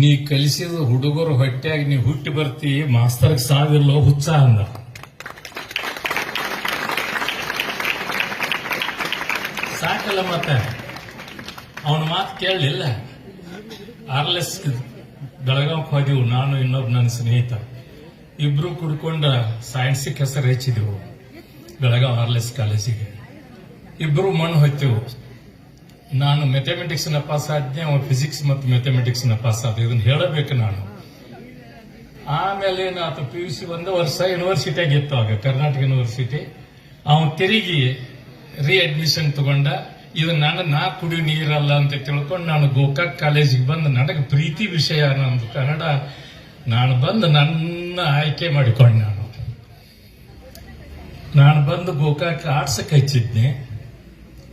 ನೀ ಕಲಿಸಿದ ಹುಡುಗರು ಹೊಟ್ಟೆಯಾಗಿ ನೀ ಹುಟ್ಟಿ ಬರ್ತಿ, ಮಾಸ್ತರ್ಗೆ ಸಾವಿರಲೋ ಉತ್ಸಾಹ ಅಂದ ಸಾಕಲ್ಲ ಮತ್ತೆ? ಅವನ ಮಾತು ಕೇಳಲಿಲ್ಲ. ಆರ್ಲೆಸ್ ಬೆಳಗಾವ್ ಹೋದೆವು, ನಾನು ಇನ್ನೊಬ್ಬ ನನ್ನ ಸ್ನೇಹಿತ. ಇಬ್ರು ಕುಡ್ಕೊಂಡ ಸೈನ್ಸಿಗೆ ಹೆಸರು ಹೆಚ್ಚಿದೆವು ಬೆಳಗಾವ್ ಆರ್ಲೆಸ್ ಕಾಲೇಜಿಗೆ ಇಬ್ರು ಮಣ್ಣು ಹೋಯ್ತೆವು ನಾನು ಮೆಥಮೆಟಿಕ್ಸ್ನ ಪಾಸ್ ಆದ್ನೆ ಫಿಸಿಕ್ಸ್ ಮತ್ತು ಮೆಥಮೆಟಿಕ್ಸ್ನ ಪಾಸ್ ಆದ. ಇದನ್ನ ಹೇಳಬೇಕು ನಾನು. ಆಮೇಲೆ ಏನಾಯ್ತು ಪಿ ಯು ಸಿ ಒಂದು ವರ್ಷ ಯೂನಿವರ್ಸಿಟಿ ಇತ್ತು ಆಗ, ಕರ್ನಾಟಕ ಯೂನಿವರ್ಸಿಟಿ ಅವನು ತಿರುಗಿ ರೀ ಅಡ್ಮಿಷನ್ ತಗೊಂಡ, ಇದು ನನ್ನ, ನಾ ಕುಡಿಯೋ ನೀರಲ್ಲ ಅಂತ ತಿಳ್ಕೊಂಡು ನಾನು ಗೋಕಾಕ್ ಕಾಲೇಜಿಗೆ ಬಂದು ನನಗೆ ಪ್ರೀತಿ ವಿಷಯ ನಮ್ದು ಕನ್ನಡ. ನಾನು ಬಂದು ನನ್ನ ಆಯ್ಕೆ ಮಾಡಿಕೊಂಡು ನಾನು. ನಾನು ಬಂದು ಗೋಕಾಕ್ ಆರ್ಟ್ಸಕ್ಕೆ ಹಚ್ಚಿದ್ನೆ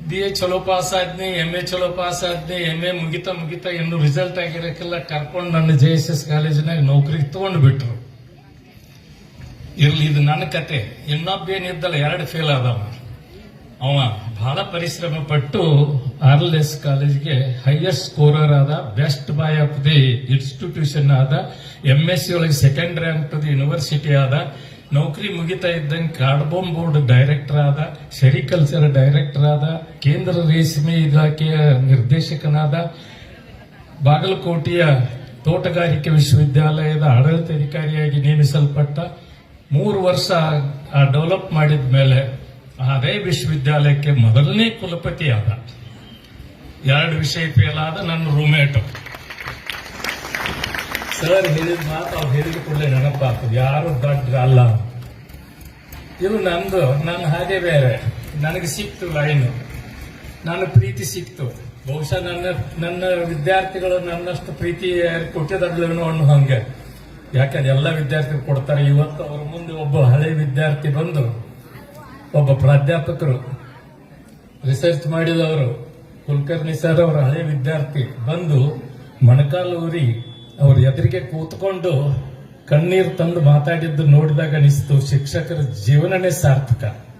ಬಿ ಎ ಚಲೋ ಪಾಸ್ ಆದ್ನಿ ಎಂ ಎ ಚಲೋ ಪಾಸ್ ಆದ್ನಿ ಎಂ ಎ ಮುಗಿತಾ ಮುಗಿತಾ ಇನ್ನು ರಿಸಲ್ಟ್ ಆಗಿರಕ್ಕೆಲ್ಲ ಕರ್ಕೊಂಡು ನನ್ನ ಜೆ ಎಸ್ ಎಸ್ ಕಾಲೇಜಿನಾಗ ನೌಕರಿಗೆ ತಗೊಂಡು ಬಿಟ್ರು. ಇರ್ಲಿ, ಇದು ನನ್ನ ಕತೆ. ಇನ್ನೊಬ್ಬ ಏನಿದ್ದಲ್ಲ ಎರಡು ಫೇಲ್ ಆದವ. ಅವ ಬಹಳ ಪರಿಶ್ರಮ ಪಟ್ಟು ಆರ್ ಎಲ್ ಎಸ್ ಕಾಲೇಜ್ಗೆ ಹೈಯೆಸ್ಟ್ ಸ್ಕೋರರ್ ಆದ best boy of the institution ಆದ ಎಂ ಎಸ್ ಸಿ ಒಳಗೆ ಸೆಕೆಂಡ್ ರ್ಯಾಂಕ್ ದಿ ಯೂನಿವರ್ಸಿಟಿ ಆದ ನೌಕರಿ ಮುಗಿತಾ ಇದ್ದಂಗೆ ಕಾರ್ಡ್ಬೋಮ್ ಬೋರ್ಡ್ ಡೈರೆಕ್ಟರ್ ಆದ ಸೆರಿಕಲ್ಚರ್ ಡೈರೆಕ್ಟರ್ ಆದ, ಕೇಂದ್ರ ರೇಷ್ಮೆ ಇಲಾಖೆಯ ನಿರ್ದೇಶಕನಾದ ಬಾಗಲಕೋಟೆಯ ತೋಟಗಾರಿಕೆ ವಿಶ್ವವಿದ್ಯಾಲಯದ ಆಡಳಿತಾಧಿಕಾರಿಯಾಗಿ ನೇಮಿಸಲ್ಪಟ್ಟ ಮೂರು ವರ್ಷ ಆ ಡೆವಲಪ್ ಮಾಡಿದ ಮೇಲೆ ಅದೇ ವಿಶ್ವವಿದ್ಯಾಲಯಕ್ಕೆ ಮೊದಲನೇ ಕುಲಪತಿ ಆದ ಎರಡು ವಿಷಯ ಫೇಲ್ ನನ್ನ ರೂಮೇಟ್ ಸರ್ ಹೇಳಿದ ಮಾತು ಅವ್ರು ಹೇಳಿದ ಕೂಡಲೇ ನೆನಪಾಗ್ತದೆ. ಯಾರು ದೊಡ್ಡ ಅಲ್ಲ. ಇದು ನಂದು, ನನ್ನ ಹಾಗೆ ಬೇರೆ. ನನಗೆ ಸಿಕ್ತು ಲೈನು. ನನ್ನ ಪ್ರೀತಿ ಸಿಕ್ತು. ಬಹುಶಃ ನನ್ನ ನನ್ನ ವಿದ್ಯಾರ್ಥಿಗಳು ನನ್ನಷ್ಟು ಪ್ರೀತಿ ಅನ್ನೋ ಹಂಗೆ. ಯಾಕಂದ್ರೆ ಎಲ್ಲ ವಿದ್ಯಾರ್ಥಿಗಳು ಕೊಡ್ತಾರೆ? ಇವತ್ತು ಅವ್ರ ಮುಂದೆ ಒಬ್ಬ ಹಳೆ ವಿದ್ಯಾರ್ಥಿ ಬಂದು, ಒಬ್ಬ ಪ್ರಾಧ್ಯಾಪಕರು ರಿಸರ್ಚ್ ಮಾಡಿದವರು, ಕುಲಕರ್ಣಿ ಸರ್ ಅವರ ಹಳೆ ವಿದ್ಯಾರ್ಥಿ ಬಂದು ಮೊಣಕಾಲು ಊರಿ ಅವ್ರ ಎದುರಿಗೆ ಕೂತ್ಕೊಂಡು ಕಣ್ಣೀರು ತಂದು ಮಾತಾಡಿದ್ದು ನೋಡಿದಾಗ ಅನಿಸ್ತು ಶಿಕ್ಷಕರ ಜೀವನನೇ ಸಾರ್ಥಕ.